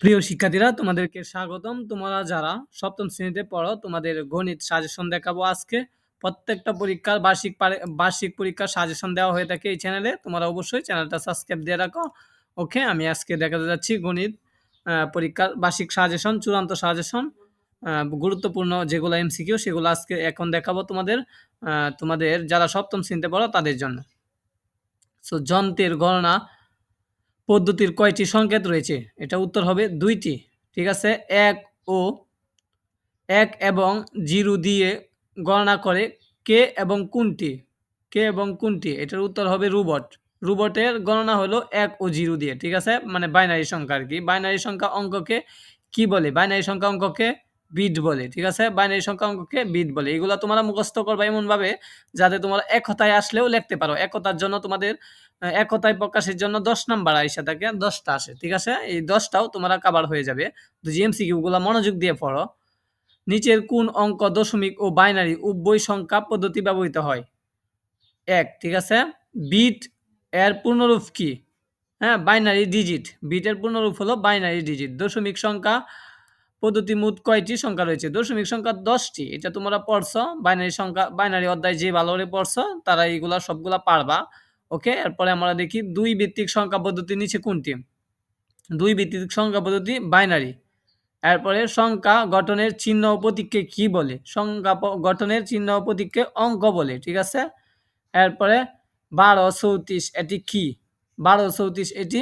প্রিয় শিক্ষার্থীরা, তোমাদেরকে স্বাগতম। তোমরা যারা সপ্তম শ্রেণীতে পড়ো, তোমাদের গণিত সাজেশন দেখাবো আজকে। প্রত্যেকটা পরীক্ষার বার্ষিক বার্ষিক পরীক্ষার সাজেশন দেওয়া হয়ে থাকে এই চ্যানেলে তোমরা অবশ্যই চ্যানেলটা সাবস্ক্রাইব দিয়ে রাখো। ওকে আমি আজকে দেখাতে যাচ্ছি গণিত পরীক্ষার বার্ষিক সাজেশন চূড়ান্ত সাজেশন গুরুত্বপূর্ণ যেগুলো এমসিকিউ সেগুলো আজকে এখন দেখাবো তোমাদের তোমাদের যারা সপ্তম শ্রেণীতে পড়ো, তাদের জন্য। সো যন্ত্রের গণনা পদ্ধতির কয়টি সংকেত রয়েছে? এটা উত্তর হবে দুইটি। ঠিক আছে? এক ও এক এবং জিরো দিয়ে গণনা করে কে এবং কোনটি? কে এবং কোনটি? এটার উত্তর হবে রোবট। রোবটের গণনা হলো এক ও জিরো দিয়ে। ঠিক আছে? মানে বাইনারি সংখ্যা আর কি। বাইনারি সংখ্যা অঙ্ককে কি বলে? বাইনারি সংখ্যা অঙ্ককে বিট বলে, ঠিক আছে? বাইনারি সংখ্যা অঙ্ককে বিট বলে। এগুলো তোমরা মুখস্থ করবা এমনভাবে যাতে তোমরা একতায় আসলেও লিখতে পারো। একতার জন্য তোমাদের একতায় প্রকাশের জন্য দশ নাম্বার আইসা থাকে, দশটা আসে, ঠিক আছে? এই দশটাও তোমরা কাবার হয়ে যাবে। তো জিএমসিকিউ গুলো মনোযোগ দিয়ে পড়ো। নিচের কোন অঙ্ক দশমিক ও বাইনারি উভয় সংখ্যা পদ্ধতি ব্যবহৃত হয়? এক, ঠিক আছে? বিট এর পূর্ণরূপ কি? হ্যাঁ বাইনারি ডিজিট বিটের পূর্ণরূপ হলো বাইনারি ডিজিট দশমিক সংখ্যা পদ্ধতি মোট কয়টি সংখ্যা রয়েছে? দশমিক সংখ্যা দশটি। এটা তোমরা পড়ছো। বাইনারি সংখ্যা, বাইনারি অধ্যায় যে ভালো করে পড়ছো, তারা এইগুলা সবগুলা পারবা। ওকে? এরপরে আমরা দেখি দুই ভিত্তিক সংখ্যা পদ্ধতি নিচে কোনটি? দুই ভিত্তিক সংখ্যা পদ্ধতি বাইনারি। এরপরে সংখ্যা গঠনের চিহ্ন প্রতীককে কি বলে? সংখ্যা গঠনের চিহ্ন প্রতীককে অঙ্ক বলে, ঠিক আছে? এরপরে বারো, চৌত্রিশ, এটি কি? বারো, চৌত্রিশ, এটি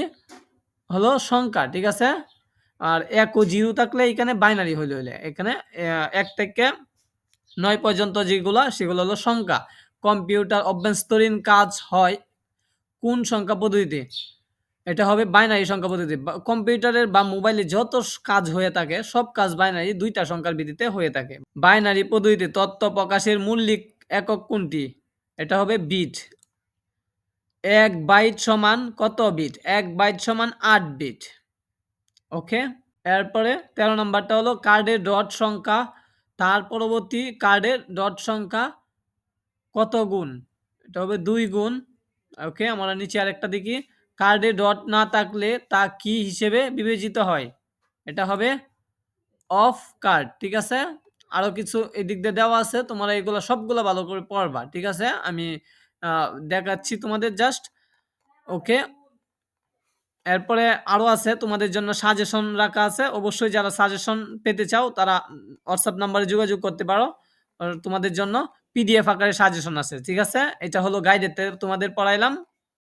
হলো সংখ্যা, ঠিক আছে? আর এক ও জিরো থাকলে এখানে বাইনারি হইলে হইলে। এখানে এক থেকে নয় পর্যন্ত যেগুলো, সেগুলো হলো সংখ্যা। কম্পিউটার অভ্যন্তরীণ কাজ হয় কোন সংখ্যা পদ্ধতিতে? এটা হবে বাইনারি সংখ্যা পদ্ধতি কম্পিউটারের বা মোবাইলে যত কাজ হয়ে থাকে, সব কাজ বাইনারি দুইটা সংখ্যার ভিত্তিতে হয়ে থাকে। বাইনারি পদ্ধতিতে তথ্য প্রকাশের মূল্যিক একক কোনটি? এটা হবে বিট এক বাইট সমান কত বিট এক বাইট সমান আট বিট ওকে? এরপরে তেরো নাম্বারটা হলো কার্ডের ডট সংখ্যা, তার পরবর্তী কার্ডের ডট সংখ্যা কত গুণ? এটা হবে দুই গুণ। ওকে, আমরা নিচে আরেকটা দেখি। কার্ডে ডট না থাকলে তা কি হিসেবে বিবেচিত হয়? এটা হবে অফ কার্ড, ঠিক আছে? আরও কিছু এদিক দিয়ে দেওয়া আছে, তোমরা এগুলো সবগুলো ভালো করে পড়বা, ঠিক আছে? আমি দেখাচ্ছি তোমাদের জাস্ট ওকে এরপরে আরও আছে, তোমাদের জন্য সাজেশন রাখা আছে। অবশ্যই যারা সাজেশন পেতে চাও, তারা হোয়াটসঅ্যাপ নাম্বারে যোগাযোগ করতে পারো। তোমাদের জন্য পিডিএফ আকারে সাজেশন আছে, ঠিক আছে? এটা হলো গাইডেতে তোমাদের পড়াইলাম।